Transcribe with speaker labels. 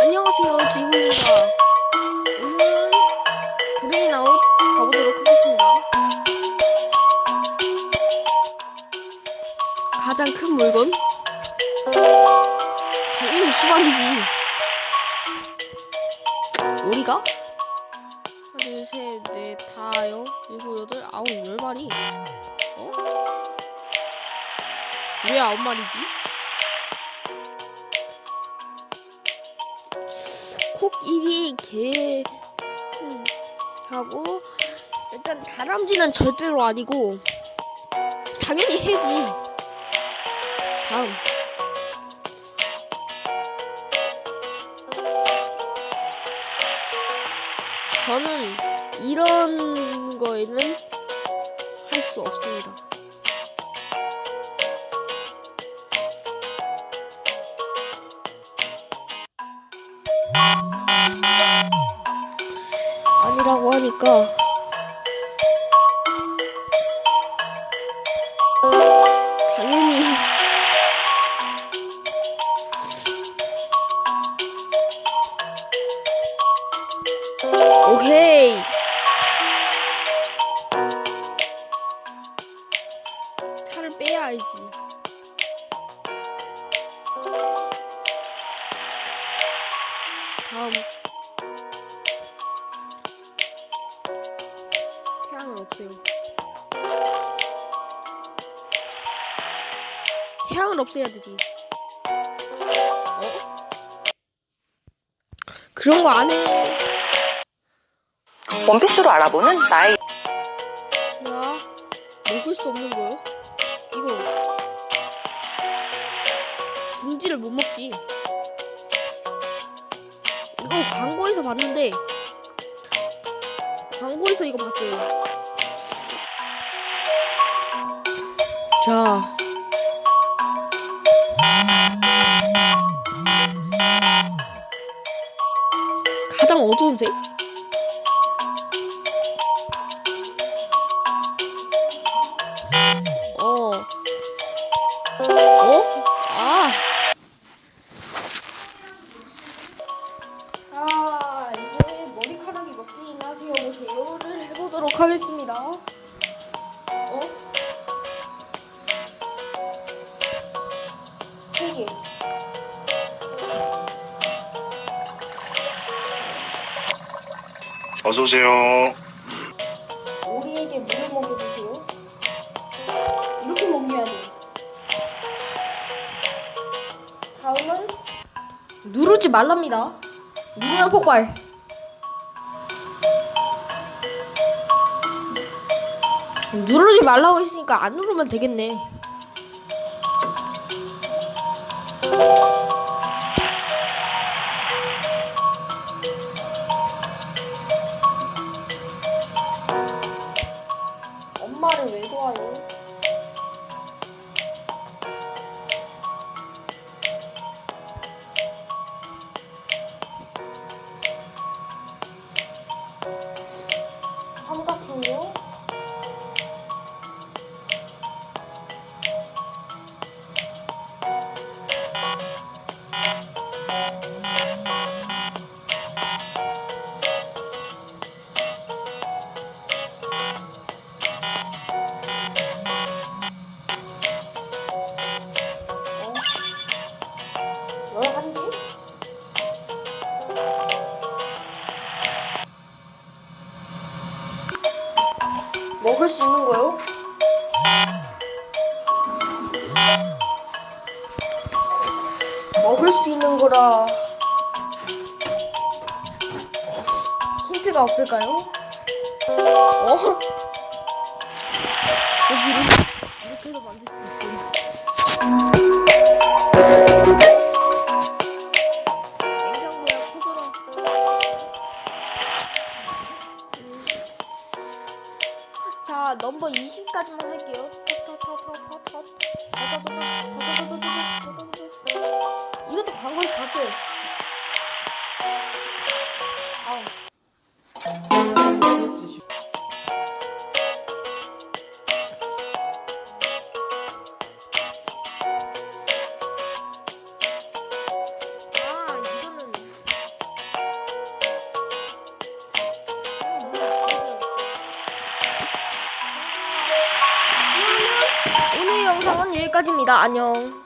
Speaker 1: 안녕하세요 지구입니다 오늘은 브레인아웃 가보도록 하겠습니다 가장 큰 물건 당연히 수박이지 오리가? 하나 둘셋넷 다여 일곱 여덟 아홉 열 마리 어? 왜 아홉 마리지? 코끼리 개. 음, 하고 일단 다람쥐는 절대로 아니고 당연히 해지. 다음. 저는 이런 거에는 할 수 없습니다. 아니라고 하니까. 당연히. 오케이. 차를 빼야 알지. 다음 태양을 없애야 되지 어? 그런 거 안 해.
Speaker 2: 원피스로 알아보는 나의
Speaker 1: 야, 먹을 수 없는 거요? 이거 둥지를 못 먹지. 이거 광고에서 봤는데 광고에서 이거 봤어요. 자. 가장 어두운 색? 어. 어? 아. 아, 이제 머리카락이 몇 개이나 세어보세요를 해보도록 하겠습니다.
Speaker 3: 어서 오세요.
Speaker 1: 오리에게 물을 먹여주세요. 이렇게 먹여야 돼. 다음은 누르지 말랍니다. 누르면 폭발. 누르지 말라고 했으니까 안 누르면 되겠네. 삼각형이요? 먹을 수 있는 거요? 먹을 수 있는 거라 힌트가 없을까요? 어? 고기를 이렇게도 만들 수 있어요. 자, 넘버 20까지만 할게요. 이것도 광고에서 봤어요. 여기까지입니다. 안녕.